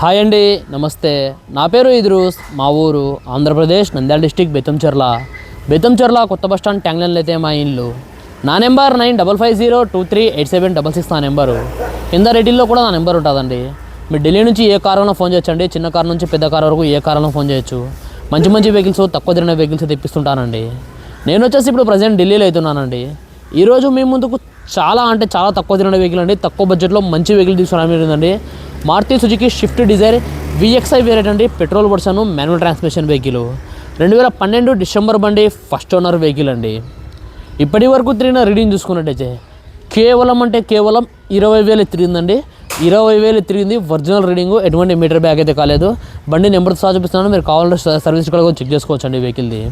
Hi అండి నమస్తే. నా పేరు ఇద్రూస్ మా ఊరు ఆంధ్రప్రదేశ్ నంద్యాల డిస్టిక్ బెత్తంచెర్ల బెత్తంచెర్ల కొత్త బస్టాండ్ స్టాండ్ ట్యాంగ్లైన్లో అయితే మా ఇల్లు. నా number nine double five zero two three eight seven double six నా నెంబరు. కింద రెడ్డిల్లో కూడా నా నెంబర్ ఉంటుందండి. మీరు ఢిల్లీ నుంచి ఏ కారులో ఫోన్ చేయొచ్చండి చిన్న కారు నుంచి పెద్ద కారు వరకు ఏ కారులో ఫోన్ చేయొచ్చు. మంచి మంచి వెహికల్స్ తక్కువ తిరిగిన వెహికల్స్ తెప్పిస్తుంటానండి నేను వచ్చేసి ఇప్పుడు ప్రజెంట్ ఢిల్లీలో అవుతున్నానండి ఈరోజు మీ ముందుకు చాలా అంటే చాలా తక్కువ తిరిగిన వెహికల్ అండి. తక్కువ బడ్జెట్లో మంచి vehicle తీసుకురామండి Maruti Suzuki Swift Dzire VXi variant అండి. Petrol version manual transmission vehicle రెండు వేల పన్నెండు డిసెంబర్ బండి ఫస్ట్ ఓనర్ వెహికల్ అండి. ఇప్పటి వరకు తిరిగిన రీడింగ్ చూసుకున్నట్టయితే కేవలం అంటే కేవలం ఇరవై వేలు తిరిగిందండి. ఇరవై వేలు తిరిగింది ఒరిజినల్ రీడింగ్ ఎటువంటి మీటర్ బ్యాగ్ అయితే కాలేదు. బండి నెంబర్ సహా చూపిస్తున్నాను. మీరు కావాలంటే స- సర్వీస్ కూడా చెక్ చేసుకోవచ్చు అండి వెహికల్ది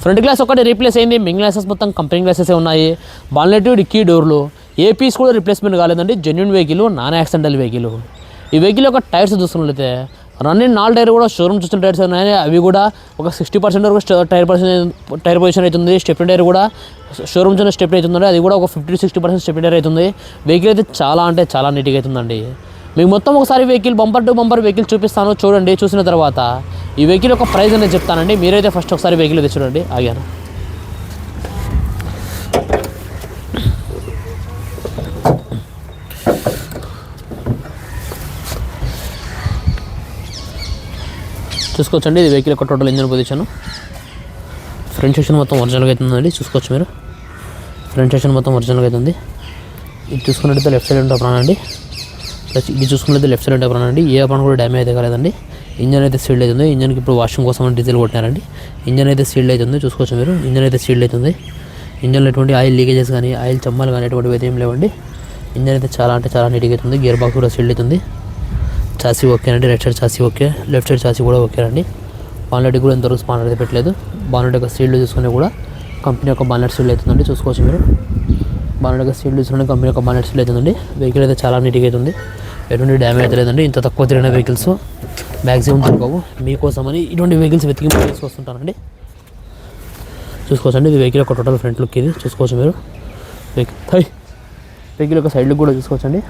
ఫ్రంట్ గ్లాస్ ఒకటి రీప్లేస్ అయింది. మింగ్ గ్లాసెస్ మొత్తం కంపెనీ గ్లాసెస్ ఉన్నాయి. బాన్లెట్ డిక్కీ డోర్లు. ఏ పీస్ కూడా రిప్లేస్మెంట్ కాలేదండి. Genuine vehicle non accidental vehicle ఈ వెహికల్ యొక్క టైర్స్ చూసుకున్నట్లయితే రన్నింగ్ నాలుగు టైర్ కూడా షోరూమ్ చూస్తున్న టైర్స్ ఉన్నాయి. అవి కూడా ఒక సిక్స్టీ పర్సెంట్ వరకు టైర్ పర్సెంట్ టైర్ పొజిషన్ అవుతుంది. స్టెప్ టైర్ కూడా షోరూమ్ చూసిన స్టెప్ అవుతుంది అది కూడా ఒక fifty sixty percent step tyre అవుతుంది. వెహికల్ అయితే చాలా అంటే చాలా నీట్గా అవుతుందండి. మీకు మొత్తం ఒకసారి vehicle bumper to bumper vehicle చూపిస్తాను. చూడండి చూసిన తర్వాత ఈ వెహికల్ యొక్క ప్రైస్ అనేది చెప్తానండి. మీరైతే ఫస్ట్ ఒకసారి వెహికల్ అయితే చూడండి. ఆగాను. చూసుకోవచ్చండి. ఇది వెహికల్ యొక్క total engine position front section మొత్తం ఒరిజినల్గా అవుతుందండి. చూసుకోవచ్చు మీరు. ఫ్రంట్ సెక్షన్ మొత్తం ఒరిజినల్గా అవుతుంది. ఇది చూసుకున్నట్టయితే లెఫ్ట్ సైడ్ ఉంటే అప్రాన్ అండి. ప్లస్ ఇది చూసుకున్నట్లయితే లెఫ్ట్ సైడ్ ఉంటే అప్రాన్ అండి. ఏ పని కూడా డ్యామేజ్ అయితే కాలేదండి. ఇంజన్ అయితే సీల్డ్ అవుతుంది. ఇంజన్కి ఇప్పుడు వాషింగ్ కోసం డీజిల్ కొట్టినారండి. ఇంజన్ అయితే సీల్డ్ అవుతుంది. చూసుకోవచ్చు మీరు. ఇంజన్ అయితే సీల్డ్ అవుతుంది. ఇంజన్లో ఎటువంటి ఆయిల్ లీకేజెస్ కానీ ఆయిల్ చమ్మాలు కానీ ఎటువంటివి అయితే ఏం లేవండి. ఇంజన్ అయితే చాలా అంటే చాలా నీట్గా అవుతుంది. గేర్ బాక్స్ కూడా సీల్డ్ అవుతుంది. చాసీ ఓకే అండి. Right side chassis okay left side chassis కూడా ఓకే అండి. బాన్లెట్ కూడా ఎంతవరకు స్పాన్ అయితే పెట్టలేదు. బాన్లెట్ యొక్క సీల్డ్ చూసుకుని కూడా కంపెనీ యొక్క బాన్లెట్ సీల్డ్ అవుతుందండి. చూసుకోవచ్చు మీరు. బాన్లెట్ యొక్క సీల్డ్ చూసుకుని కంపెనీ యొక్క బాన్లెట్ సీల్డ్ అవుతుందండి. వెహికల్ అయితే చాలా నీట్గా అవుతుంది. ఎటువంటి డ్యామేజ్ అయితే లేదండి. ఇంత తక్కువ తిరిగిన వెహికల్స్ మ్యాక్సిమం దొరకవు. మీకోసమని ఇటువంటి వెహికల్స్ వెతికి తీసుకొస్తుంటానండి. చూసుకోవచ్చండి. ఇది వెహికల్ ఒక టోటల్ ఫ్రంట్ లుక్ ఇది. చూసుకోవచ్చు మీరు. వెహికల్ వెహికల్ యొక్క సైడ్ లుక్ కూడా చూసుకోవచ్చండి.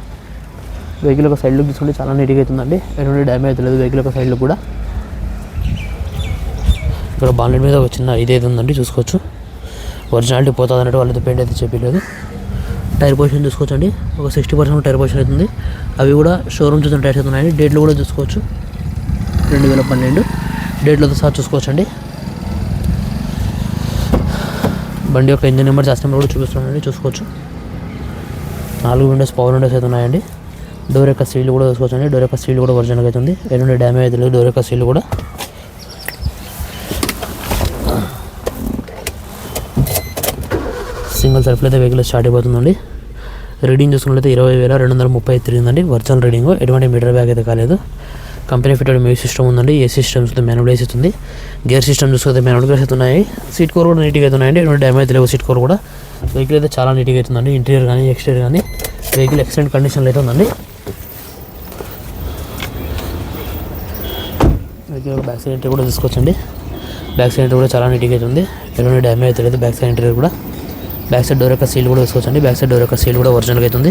వెహికల్ ఒక సైడ్ లుక్ చూసుకుంటే చాలా నీట్గా అవుతుందండి. ఎటువంటి డ్యామేజ్ లేదు వెహికల్ ఒక సైడ్ కూడా. ఇక్కడ బాన్లెట్ మీద ఒక చిన్న ఇదైతే ఉందండి చూసుకోవచ్చు. ఒరిజినాలిటీ పోతుంది అన్నట్టు వాళ్ళతో పెయింట్ అయితే చెప్పలేదు. టైర్ పొజిషన్ చూసుకోవచ్చండి. ఒక సిక్స్టీ పర్సెంట్ టైర్ పొజిషన్ అవుతుంది. అవి కూడా షోరూమ్ చూసిన టైర్స్ అవుతున్నాయి డేట్లు కూడా చూసుకోవచ్చు. రెండు వేల పన్నెండు. డేట్లతో సహా చూసుకోవచ్చండి. బండి యొక్క ఇంజిన్ నెంబర్ జాస్తి నెంబర్ కూడా చూపిస్తున్నానండి. చూసుకోవచ్చు. నాలుగు విండోస్ పవర్ విండోస్ అయితే ఉన్నాయండి. డోర్ యొక్క సీల్ కూడా చూసుకోవచ్చండి డోర్ యొక్క సీల్ కూడా ఒరిజినల్గా అవుతుంది ఎటువంటి డ్యామేజ్ అయితే లేదు. డోర్ యొక్క సీల్ కూడా సింగిల్ సెల్ఫ్లో అయితే వెహికల్ స్టార్ట్ అయిపోతుందండి. రీడింగ్ చూసుకున్నట్లయితే ఇరవై వేల రెండు వందల ముప్పై తిరిగిందండి. వర్చువల్ రీడింగ్ ఎటువంటి మీటర్ బ్యాగ్ అయితే కాలేదు. కంపెనీ ఫిటెడ్ మ్యూజిక్ సిస్టమ్ ఉందండి. ఏ సిస్టమ్స్ అయితే వేసి ఉంది గేర్ సిస్టమ్ చూసుకుంటే మాన్యువల్ గేర్స్ అయితే ఉన్నాయి సీట్ కోర్ కూడా నీట్గా అయితే ఎటువంటి డ్యామేజ్ లేవు సీట్ కోర్ కూడా. వెహికల్ అయితే చాలా నీట్గా అవుతుందండి ఇంటీరియర్ కానీ ఎక్స్టీరియర్ కానీ. వెహికల్ ఎక్సలెంట్ కండిషన్లో అయితే ఉందండి. వెహికల్ బ్యాక్ సైడ్ ఎంట్రీ కూడా తీసుకోవచ్చండి బ్యాక్ సైడ్ ఎంట్రీ కూడా చాలా నీట్గా అయితే ఉంది. ఎటువంటి డ్యామేజ్ అయితే లేదు బ్యాక్ సైడ్ ఎంట్రీ కూడా. బ్యాక్ సైడ్ డోర్ యొక్క సీల్ కూడా చూసుకోవచ్చండి బ్యాక్ సైడ్ డోర్ యొక్క సీల్ కూడా ఒరిజినల్గా అవుతుంది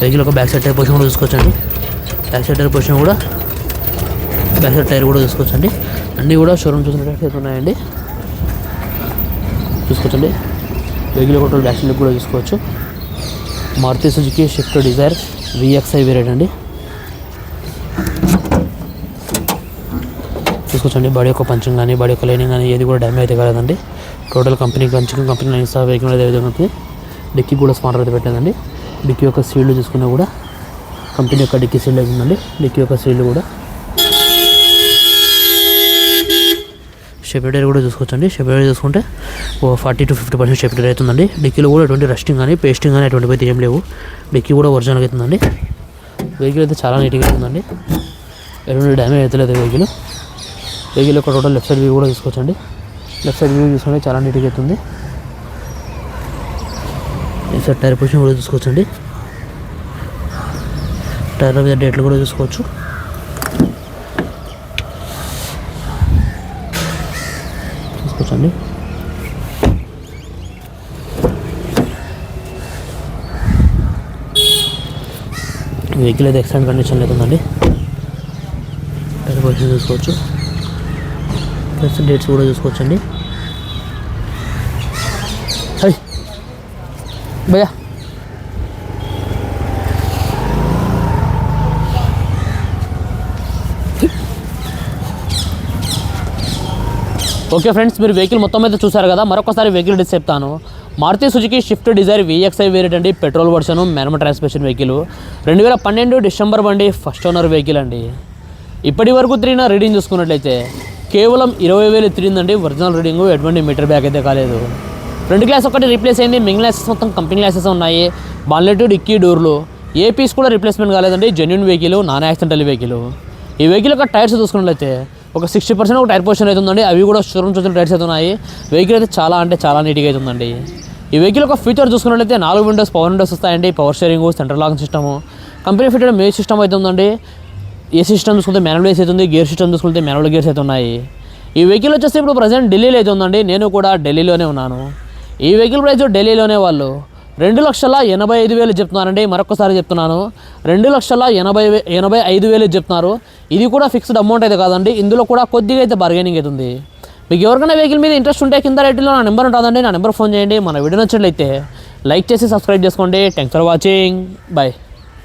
వెహికల్ ఒక బ్యాక్ సైడ్ టైర్ పొజిషన్ కూడా చూసుకోవచ్చండి బ్యాక్ సైడ్ టైర్ పొజిషన్ కూడా బ్యాక్ సైడ్ టైర్ కూడా చూసుకోవచ్చండి అన్నీ కూడా షోరూమ్ చూసినట్టు ఉన్నాయండి. చూసుకోవచ్చండి వెహికల్ ఒక బ్యాక్ సైడ్ కూడా తీసుకోవచ్చు. Maruti Suzuki Swift Dzire V X I variant అండి. తీసుకొచ్చండి. బాడీ యొక్క పంచింగ్ కానీ బాడీ యొక్క లైనింగ్ కానీ ఏది కూడా డ్యామేజ్ అయితే కాలేదండి. Total company punching company lines సహా వెహికల్ అదే విధంగా ఉంటుంది డిక్కీ కూడా స్మార్ట్ అయితే పెట్టేదండి డిక్కీ యొక్క సీల్డ్ చూసుకున్నా కూడా కంపెనీ యొక్క డిక్కీ సీల్డ్ అవుతుందండి డిక్కీ యొక్క సీల్డ్ కూడా షెపరేటర్ కూడా చూసుకోవచ్చండి. షెపరేటర్ చూసుకుంటే ఓ forty to fifty percent separator అవుతుందండి డిక్కీలో కూడా ఎటువంటి రస్టింగ్ కానీ పేస్టింగ్ కానీ ఎటువంటి అయితే ఏం లేవు. డిక్కీ కూడా ఒరిజినల్ అవుతుందండి వెహికల్ అయితే చాలా నీట్గా అవుతుందండి ఎటువంటి డ్యామేజ్ అయితే లేదు వెహికల్. వెహికల్ యొక్క టోటల్ లెఫ్ట్ సైడ్ వ్యూ కూడా తీసుకోవచ్చండి. లెఫ్ట్ సైడ్ వ్యూ చూసుకుంటే చాలా నీట్గా అవుతుంది లెఫ్ట్ సైడ్ టైర్ పొజిషన్ కూడా చూసుకోవచ్చండి టైర్ మీద డేట్లు కూడా చూసుకోవచ్చు చూసుకోవచ్చండి వెహికల్ అయితే ఎక్సలెంట్ కండిషన్లో ఉందండి పొజిషన్ చూసుకోవచ్చు ప్లస్ డేట్స్ కూడా చూసుకోవచ్చండి. హై. భయ్యా. ఓకే ఫ్రెండ్స్ మీరు వెహికల్ మొత్తం అయితే చూసారు కదా మరొకసారి వెహికల్ డీటెయిల్స్ చెప్తాను. Maruti Suzuki Swift Dzire VXi variant అండి పెట్రోల్ వర్షన్ మెనమ ట్రాన్స్మిషన్ వెహికల్. రెండు వేల పన్నెండు డిసెంబర్ బండి ఫస్ట్ ఓనర్ వెహికల్ అండి. ఇప్పటి వరకు తిరిగిన రీడింగ్ చూసుకున్నట్లయితే కేవలం ఇరవై వేలు తిరిగిందండి ఒరిజినల్ రీడింగ్ ఎటువంటి మీటర్ బ్యాక్ అయితే కాలేదు. ఫ్రంట్ గ్లాస్ ఒకటి రీప్లేస్ అయింది. మిగిలిన గ్లాసెస్ మొత్తం కంపెనీ గ్లాసెస్ ఉన్నాయి. బాన్లెట్ డిక్కీ డోర్లు. ఏ పీస్ కూడా రీప్లేస్మెంట్ కాలేదండి. Genuine vehicle non accidental vehicle. ఈ వెహికల్ యొక్క టైర్స్ చూసుకున్నట్లయితే ఒక సిక్స్టీ పర్సెంట్ ఒక టైర్ పొజిషన్ అవుతుందండి. అవి కూడా షోరూమ్ చూసిన టైర్స్ అయితే ఉన్నాయి వెహికల్ అయితే చాలా అంటే చాలా నీట్గా అవుతుందండి. ఈ వెహికల్ ఒక ఫీచర్ చూసుకున్నట్లయితే నాలుగు విండోస్ పవర్ విండోస్ వస్తాయండి. Power steering central locking system. Company fitted మే సిస్టమ్ అయితే ఉందండి ఏ సిస్టమ్ చూసుకుంటే మ్యానువల్ ఏసీ అవుతుంది గేర్ సిస్టమ్ చూసుకుంటే మ్యానువల్ గేర్స్ అయితే ఉన్నాయి. ఈ వెహికల్ వచ్చేసి ఇప్పుడు ప్రజెంట్ ఢిల్లీలో అయితే ఉందండి నేను కూడా ఢిల్లీలోనే ఉన్నాను. ఈ వెహికల్ ప్రైస్ ఢిల్లీలోనే వాళ్ళు. రెండు లక్షల ఎనభై ఐదు వేలు చెప్తున్నారండి మరొకసారి చెప్తున్నాను. రెండు లక్షల ఎనభై వే- ఎనభై ఐదు వేలు చెప్తున్నారు. ఇది కూడా ఫిక్స్డ్ అమౌంట్ అయితే కాదండి ఇందులో కూడా కొద్దిగా అయితే బార్గెనింగ్ అవుతుంది మీకు ఎవరికైనా వెహికల్ మీద ఇంట్రెస్ట్ ఉంటే కింద రేటులో నా నెంబర్ ఉంటుందండి నా నెంబర్ ఫోన్ చేయండి మన వీడియో నచ్చినట్లయితే లైక్ చేసి సబ్స్క్రైబ్ చేసుకోండి. Thanks for watching bye